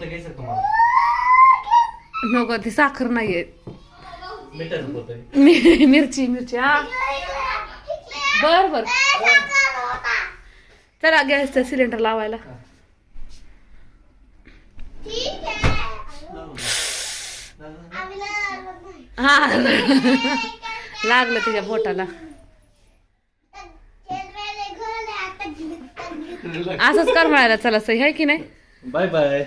पोतं घ्यायचं तुम्हाला? नको ती साखर नाहीये. मिठाचं पोतं आहे. मि- मिरची मिरची हा. बर बर. चला गॅसचा सिलेंडर लावायला. हा. लागलं तिच्या पोटाला. असंच कर म्हणायला चला सही आहे की नाही? Bye bye.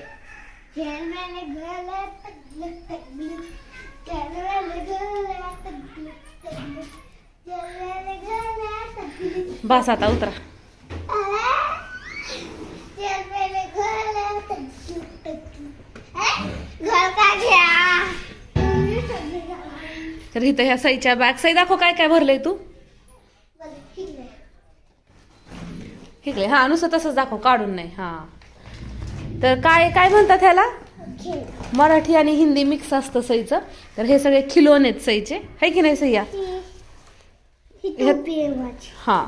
बस आता उतरा. घर का घ्या तर इथं ह्या सईच्या बॅग सई दाखव काय काय भरलंय तू. इकडे हा नुसतं तसंच दाखव काढून नाही. हा. तर काय काय म्हणतात ह्याला? मराठी आणि हिंदी मिक्स असतं सईचं. तर हे सगळे खिलोन आहेत सईचे. है की नाही सईया? हा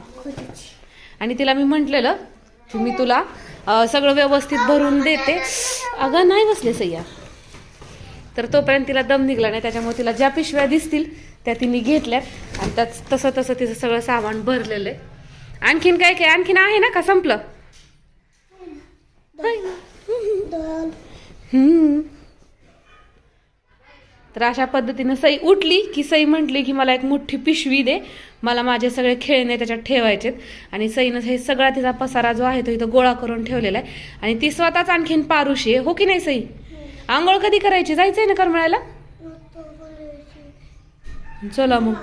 आणि तिला मी म्हटलेलं की मी तुला सगळं व्यवस्थित भरून देते. अगं नाही बसले सయ్या तर तोपर्यंत तिला दम निघला नाही. त्याच्यामुळे तिला ज्या पिशव्या दिसतील त्या तिने घेतल्यात आणि त्याच तसं तसं तिचं सगळं सामान भरलेलं आहे. आणखीन काय काय? आणखीन आहे ना का? संपलं? हम्म. तर अशा पद्धतीनं सई उठली की सई म्हटली की मला एक मोठी पिशवी दे. मला माझे सगळे खेळणे त्याच्यात ठेवायचेत. आणि सईनं हे सगळा तिचा पसारा जो आहे तो इथं गोळा करून ठेवलेला आहे. आणि ती स्वतःच आणखीन पारुशी आहे. हो की नाही सई? आंघोळ कधी करायची? जायचंय ना करमळायला? चला मग.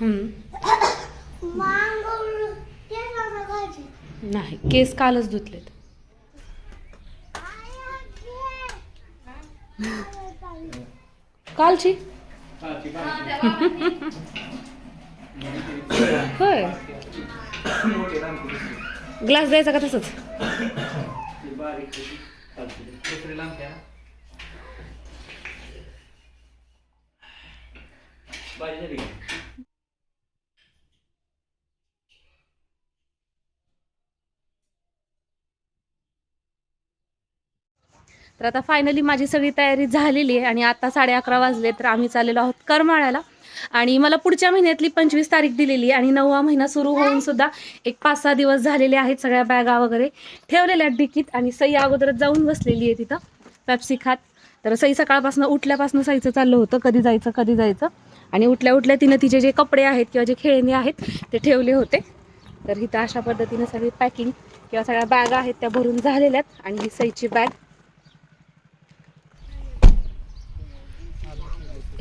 हम्म. नाही केस कालच धुतलेत. कालची? होय. ग्लास द्यायचा का तसंच? बारीक लांब घ्या. भाजी झाली का? तर आता फायनली माझी सगळी तयारी झालेली आहे आणि आता साडे अकरा वाजले तर आम्ही चाललेलो आहोत करमाळ्याला. आणि मला पुढच्या महिन्यातली पंचवीस तारीख दिलेली आहे आणि नववा महिना सुरू होऊन सुद्धा एक पाच सहा दिवस झालेले आहेत सगळ्या बॅगा वगैरे ठेवलेल्या आहेत डिकीत. आणि सई अगोदरच जाऊन बसलेली आहे तिथं पेप्सी खात. तर सई सकाळपासून उठल्यापासून सईचं चाललं होतं कधी जायचं कधी जायचं. आणि उठल्या उठल्या तिनं तिचे जे कपडे आहेत किंवा जे खेळणी आहेत ते ठेवले होते. तर इथं अशा पद्धतीनं सगळी पॅकिंग किंवा सगळ्या बॅगा आहेत त्या भरून झालेल्या आहेत. आणि ही सईची बॅग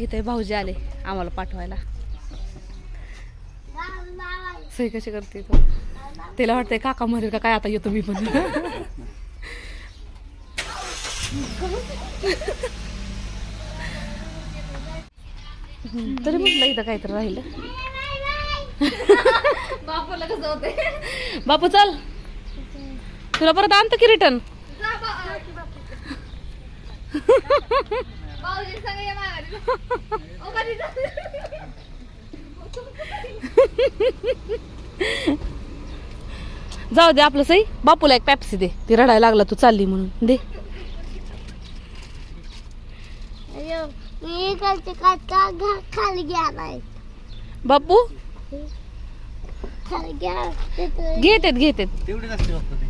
इथे भाऊजी आले आम्हाला पाठवायला. सही कशी करते तो तिला वाटतंय काका मरेल का? काय आता येतो मी पण. तरी म्हटलं इथं काहीतरी राहिलं. बापूला कसं होते बापू चल. तुला परत आणतो की रिटर्न जाऊ दे आपलं सई. बापूला एक पॅप्सी दे. ती रडायला लागला तू चालली म्हणून. दे. खाली घ्या बापू? खाली घ्या. तिथं घेतेत. घेतेत तेवढीच असते फक्त ते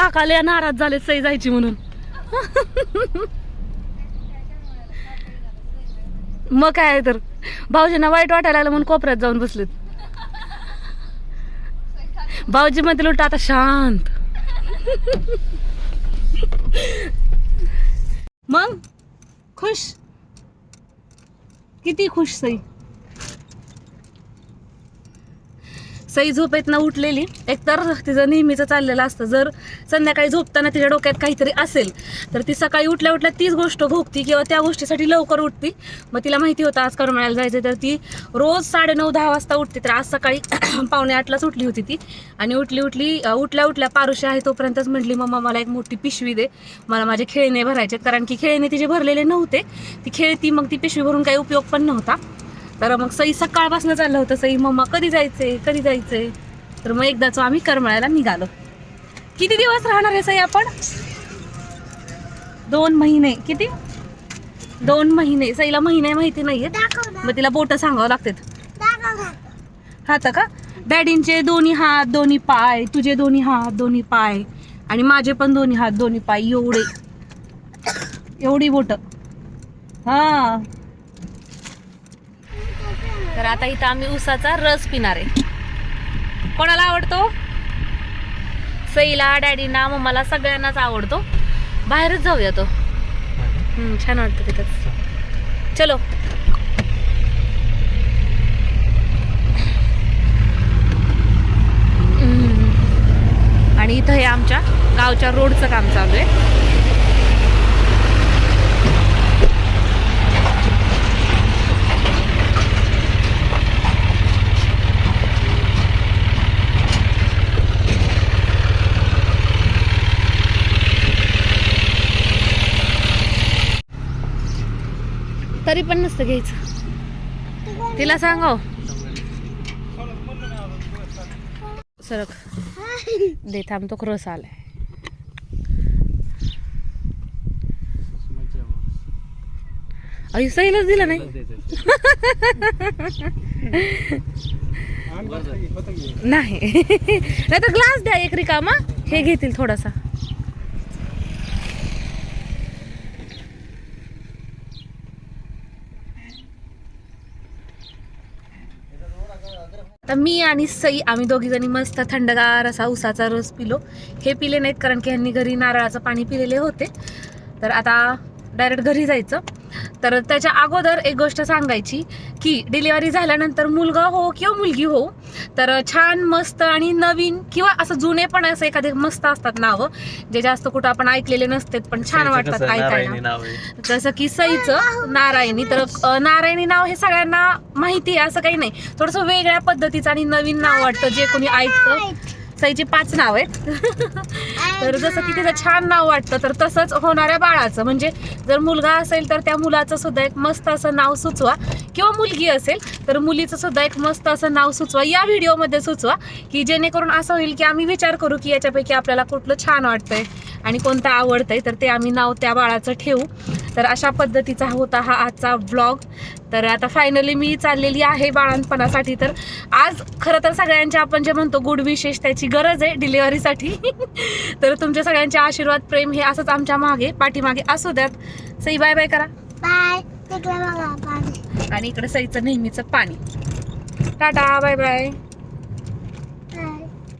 काकाला नाराज झाले सई जायची म्हणून. मग काय तर? भाऊजींना वाईट वाटायला लागलं म्हणून कोपऱ्यात जाऊन बसलेत. भाऊजी म्हणतील उलट आता शांत. मग? खुश? किती खुश सई? सई झोपेतनं उठलेली. एकतर तिचं नेहमीचं चाललेलं असतं. जर संध्याकाळी झोपताना तिच्या डोक्यात काहीतरी असेल तर ती सकाळी उठल्या उठल्या तीच गोष्ट भोगती किंवा त्या गोष्टीसाठी लवकर उठती. मग तिला माहिती होतं आज करमाळ्याला जायचं तर ती रोज साडेनऊ दहा वाजता उठते. तर आज सकाळी पावणे आठलाच उठली होती ती. आणि उठली उठली उठल्या उठल्या पारुशी आहे तोपर्यंतच म्हटली मम्मा मला एक मोठी पिशवी दे. मला माझे खेळणे भरायचे कारण की खेळणे तिचे भरलेले नव्हते. ती खेळती मग ती पिशवी भरून काही उपयोग पण नव्हता. तर मग सई सकाळपासून चाललं होतं. सई मम्मा कधी जायचंय? कधी जायचंय? तर मग एकदाच आम्ही करमळ्याला निघालो. किती दिवस राहणार आहे सई आपण? दोन महिने. किती? दोन महिने. सईला महिने माहिती नाहीये. मग तिला बोट सांगावं लागतात. हात का? डॅडींचे दोन्ही हात दोन्ही पाय तुझे दोन्ही हात दोन्ही पाय आणि माझे पण दोन्ही हात दोन्ही पाय एवढे. एवढी बोट. हा. तर आता इथं आम्ही उसाचा रस पिणार आहे. कोणाला आवडतो? सईला डॅडीना मम्माला सगळ्यांनाच आवडतो. बाहेरच जाऊया तो. छान वाटतं तिथं. चलो. आणि इथं हे आमच्या गावच्या रोडचं काम चालू आहे. तरी पण नसतं घ्यायचं. तिला सांगाव हो. सरक. दे थांब तो क्रस आलाय. आई सईलाच दिला नाही. नाही. नाही तर ग्लास द्या एक रिकामा. हे घेतील थोडासा. तर मी आणि सई आम्ही दोघीजणी मस्त थंडगार असा उसाचा रस पिलो. हे पिले नाहीत कारण की ह्यांनी घरी नारळाचं पाणी पिलेले होते. तर आता डायरेक्ट घरी जायचं. तर त्याच्या अगोदर एक गोष्ट सांगायची की डिलिव्हरी झाल्यानंतर मुलगा हो किंवा मुलगी हो तर छान मस्त आणि नवीन किंवा असं जुने पण असं एखादे मस्त असतात नावं जे जास्त कुठं आपण ऐकलेले नसतात पण छान वाटतात ऐकायला. जसं की सईचं नारायणी तर नारायणी नाव हे सगळ्यांना माहिती आहे असं काही नाही. थोडंसं वेगळ्या पद्धतीचं आणि नवीन नाव वाटतं जे कोणी ऐकतं. सईचे पाच नाव आहेत. तर जसं की तिचं छान नाव वाटतं तर तसंच होणाऱ्या बाळाचं. म्हणजे जर मुलगा असेल तर त्या मुलाचं सुद्धा एक मस्त असं नाव सुचवा. किंवा मुलगी असेल तर मुलीचं सुद्धा एक मस्त असं नाव सुचवा. या व्हिडिओमध्ये सुचवा की जेणेकरून असं होईल की आम्ही विचार करू की याच्यापैकी आपल्याला कुठलं छान वाटतंय आणि कोणतं आवडतंय. तर ते आम्ही नाव त्या बाळाचं ठेवू. तर अशा पद्धतीचा होता हा आजचा व्लॉग तर आता फायनली मी चाललेली आहे बाळांपणासाठी तर आज खरं तर सगळ्यांचे आपण जे म्हणतो गुड विशेष त्याची गरज आहे डिलिव्हरीसाठी तर तुमच्या सगळ्यांचे आशीर्वाद प्रेम हे असंच आमच्या मागे पाठीमागे असू द्यात. सई बाय बाय करा. बाय आणि इकडे सईचं नेहमीचं पाणी. Tata bye bye